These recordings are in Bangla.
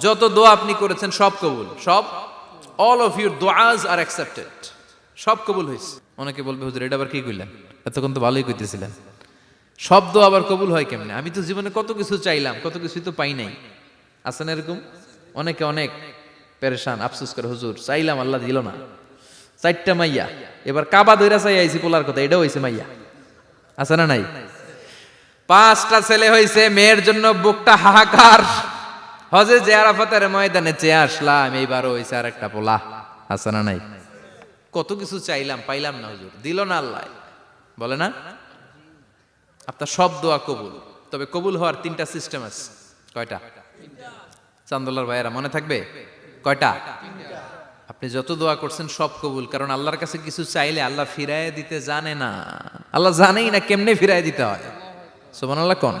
যত দোয়া আপনি করেছেন, সব কবুল। সব? অল অফ ইউর দোয়াজ আর অ্যাকসেপ্টেড সব কবুল হয়েছে। অনেকে বলবে, হুজুর, এটা আবার কি কইলেন? এতক্ষণ তো ভালোই কইতেছিলেন। সব দোয়া আবার কবুল হয় কেমনে? আমি তো জীবনে কত কিছু চাইলাম, কত কিছুই তো পাই নাই। আছেন এরকম? অনেকে অনেক পেরেশান, আফসোস করে, হুজুর, চাইলাম, আল্লাহ দিল না। চারটা মাইয়া। এবার কাবা দইরা চাই আইছি, পোলার কথা, এটাও হয়েছে মাইয়া। আছে না নাই? পাঁচটা ছেলে হয়েছে মেয়ের জন্য বুকটা হাহাকার। হজে যে আরাফাতের ময়দানে চেয়ে আসলাম, এইবারও হয়েছে আর একটা পোলা। আছে না নাই? কত কিছু চাইলাম, পাইলাম না হুজুর। দিল না আল্লাহ। বলে না? আপনার সব দোয়া কবুল। তবে কবুল হওয়ার তিনটা সিস্টেম আছে। কয়টা? চান্দোলার ভাইয়েরা, মনে থাকবে? কয়টা? আপনি যত দোয়া করছেন সব কবুল, কারণ আল্লাহর কাছে কিছু চাইলে আল্লাহ ফিরায় দিতে জানে না। আল্লাহ জানেই না কেমনে ফিরায় দিতে হয়। সোমান আল্লাহ কোন?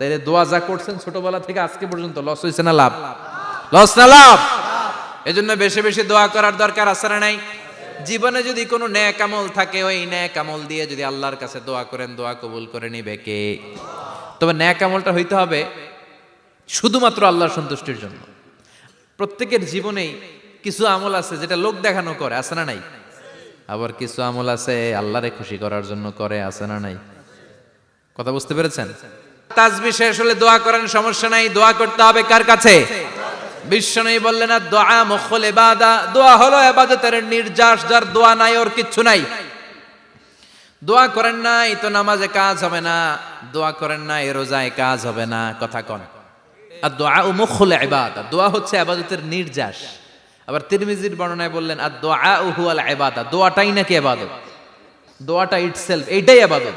তাইলে দোয়া যা করছেন ছোটবেলা থেকে আজকে পর্যন্ত লস হয়েছে না লাভ? লস না লাভ? এজন্য বেশি বেশি দোয়া করার দরকার আছে না নাই? জীবনে যদি কোনো ন্যাক আমল থাকে, ওই ন্যাক আমল দিয়ে যদি আল্লাহর কাছে দোয়া করেন, দোয়া কবুল করে নিবে কে? তবে ন্যাক আমলটা হইতে হবে শুধুমাত্র আল্লাহর সন্তুষ্টির জন্য। প্রত্যেকের জীবনেই কিছু আমল আছে যেটা লোক দেখানো করে, আছে না নাই? আবার কিছু আমল আছে আল্লাহরে খুশি করার জন্য করে, আছে না নাই? কথা বুঝতে পেরেছেন? তাজবি শেষ হলে দোয়া করেন, সমস্যা নাই, দোয়া করতে হবে কার কাছে? বিশ্বনবী বললেন না দোয়া মুখল এবাদা দোয়া হলো এবাদতের নির্যাস, যার দোয়া নাই, ওর কিচ্ছু নাই। দোয়া করেন নাই তো নামাজে কাজ হবে না, দোয়া করেন নাই রোজায় কাজ হবে না, কথা কন। আর দোয়া ও মুখল এবাদা দোয়া হচ্ছে আবাদতের নির্যাস। আবার তিরমিজির বর্ণনায় বললেন, আর দোয়া ও হুয়াল এবাদা দোয়াটাই নাকি এবাদত দোয়াটা ইটসেলফ এইটাই আবাদত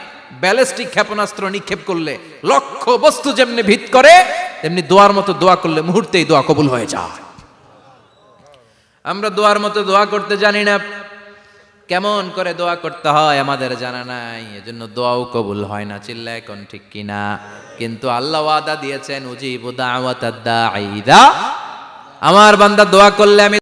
ব্যালিস্টিক ক্ষেপণাস্ত্র নিক্ষেপ করলে লক্ষ বস্তু যেমনি ভিত করে, তেমনি দোয়ার মতো দোয়া করলে মুহূর্তেই দোয়া কবুল হয়ে যায়। আমরা দোয়ার মতো দোয়া করতে জানি না। কেমন করে দোয়া করতে হয় আমাদের জানা নাই। এজন্য দোয়াও কবুল হয় না চিল্লা এখন ঠিক কিনা কিন্তু আল্লাহ ওয়াদা দিয়েছেন, উজিবু দাওয়াতাদ দাঈদা আমার বান্দা দোয়া করলে আমি